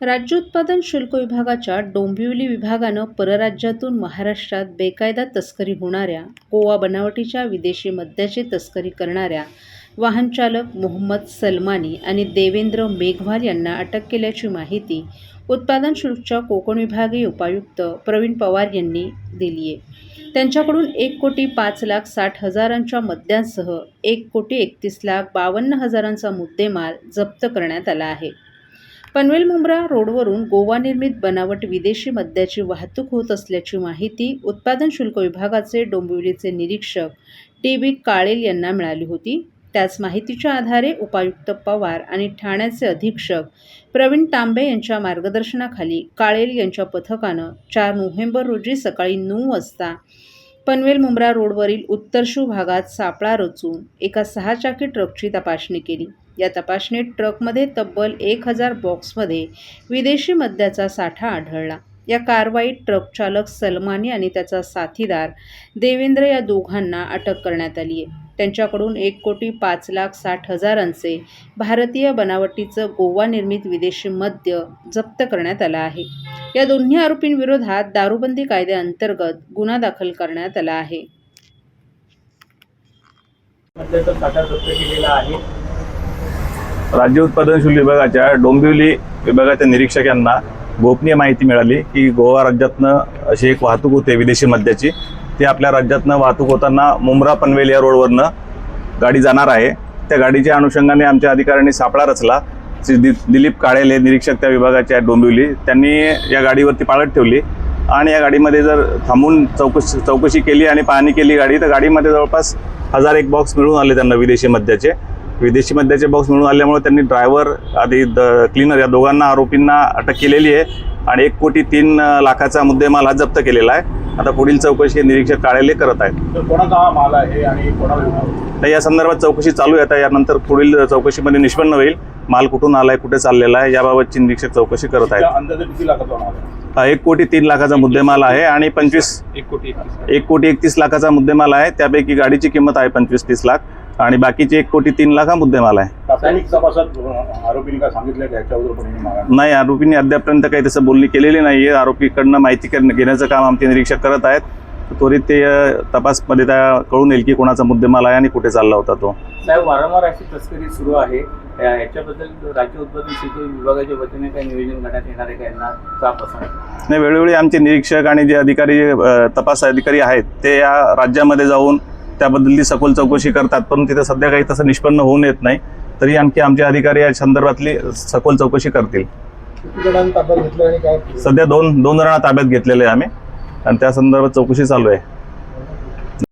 राज्य उत्पादन शुल्क विभागाच्या डोंबिवली विभागानं परराज्यातून महाराष्ट्रात बेकायदा तस्करी होणाऱ्या गोवा बनावटीच्या विदेशी मद्याची तस्करी करणाऱ्या वाहनचालक मोहम्मद सलमानी आणि देवेंद्र मेघवाल यांना अटक केल्याची माहिती उत्पादन शुल्कच्या कोकण विभागीय उपायुक्त प्रवीण पवार यांनी दिली आहे त्यांच्याकडून एक कोटी पाच लाख साठ हजारांच्या मद्यांसह एक कोटी एकतीस लाख बावन्न हजारांचा मुद्देमाल जप्त करण्यात आला आहे. पनवेल मुंब्रा रोडवरून गोवा निर्मित बनावट विदेशी मद्याची वाहतूक होत असल्याची माहिती उत्पादन शुल्क विभागाचे डोंबिवलीचे निरीक्षक टी बी काळेल यांना मिळाली होती. त्याच माहितीच्या आधारे उपायुक्त पवार आणि ठाण्याचे अधीक्षक प्रवीण तांबे यांच्या मार्गदर्शनाखाली काळेल यांच्या पथकानं चार नोव्हेंबर रोजी सकाळी नऊ वाजता पनवेल मुंब्रा रोडवरील उत्तरशू भागात सापळा रचून एका सहाचाकी ट्रकची तपासणी केली. या तपासणीत ट्रकमध्ये तब्बल एक हजार बॉक्समध्ये विदेशी मद्याचा साठा आढळला. या कारवाईत ट्रक चालक सलमानी आणि त्याचा साथीदार देवेंद्र या दोघांना अटक करण्यात आली आहे. त्यांच्याकडून एक कोटी पाच लाख साठ हजारांचे भारतीय बनावटीचं गोवा निर्मित विदेशी मद्य जप्त करण्यात आलं आहे. या दोन्ही आरोपींविरोधात दारूबंदी कायद्याअंतर्गत गुन्हा दाखल करण्यात आला आहे मद्याचा साठा जप्त केलेला आहे राज्य उत्पादन शुल्क विभागाच्या डोंबिवली विभागाच्या निरीक्षक यांना गोपनीय माहिती मिळाली की गोवा राज्यातनं अशी एक वाहतूक होते विदेशी मद्याची. ती आपल्या राज्यातनं वाहतूक होताना मुंब्रा पनवेल या रोडवरनं गाडी जाणार आहे. त्या गाडीच्या अनुषंगाने आमच्या अधिकाऱ्यांनी सापळा रचला. श्री दि दिलीप काळेले निरीक्षक त्या विभागाचे आहेत डोंबिवली त्यांनी या गाडीवरती पाळत ठेवली. आणि या गाडीमध्ये जर थांबून चौकशी चौकशी केली आणि पाहणी केली गाडी तर गाडीमध्ये जवळपास हजार एक बॉक्स मिळून आले त्यांना विदेशी मद्याचे. विदेशी मद्याचे बॉक्स मिळून आल्यामुळे त्यांनी ड्रायव्हर आधी द क्लीनर या दोघांना आरोपींना अटक केलेली आहे. आणि एक कोटी तीन लाखाचा मुद्देमाल हा जप्त केलेला आहे. आता पुढील चौकशी हे निरीक्षक काळेले करत आहेत. कोणाचा माल आहे आणि या संदर्भात चौकशी चालू आहे. आता यानंतर पुढील चौकशीमध्ये निष्पन्न होईल. माल कुठून आलाय कुठे चाललेला आहे याबाबतची निरीक्षक चौकशी करत आहेत. अंदाजे किती लाखाचा माल आहे? हा एक कोटी तीन लाखाचा मुद्देमाल आहे आणि पंचवीस एक कोटी एक कोटी एकतीस लाखाचा मुद्देमाल आहे. त्यापैकी गाडीची किंमत आहे पंचवीस तीस लाख. आणि बाकीची एक कोटी तीन लाख हा मुद्देमाल आहे. प्राथमिक तपासात अं, आरोपींनी काय सांगितलं नाही आरोपींनी अद्यापर्यंत काही तसं बोलणी केलेली नाही आहे आरोपीकडनं माहिती घेण्याचं काम आमचे निरीक्षक करत आहेत. त्वरित ते तपासमध्ये त्या कळून येईल की कोणाचा मुद्देमाल आहे आणि कुठे चालला होता तो. साहेब वारंवार अशी तस्करी सुरू आहे. याच्याबद्दल राज्य उत्पादन शुल्क विभागाच्या वतीने काही नियोजन करण्यात येणार आहे का? यांना चाप असणार नाही वेळोवेळी आमचे निरीक्षक आणि जे अधिकारी तपास अधिकारी आहेत ते या राज्यामध्ये जाऊन त्याबद्दलची सखोल चौकशी करतात पण तिथे सध्या काही तसं निष्पन्न होऊन येत नाही. तरी आणखी आमचे अधिकारी या संदर्भातली सखोल चौकशी करतील. सध्या दोन दोन जणांना ताब्यात घेतलेले आहे आम्ही. आणि त्या संदर्भात चौकशी चालू आहे.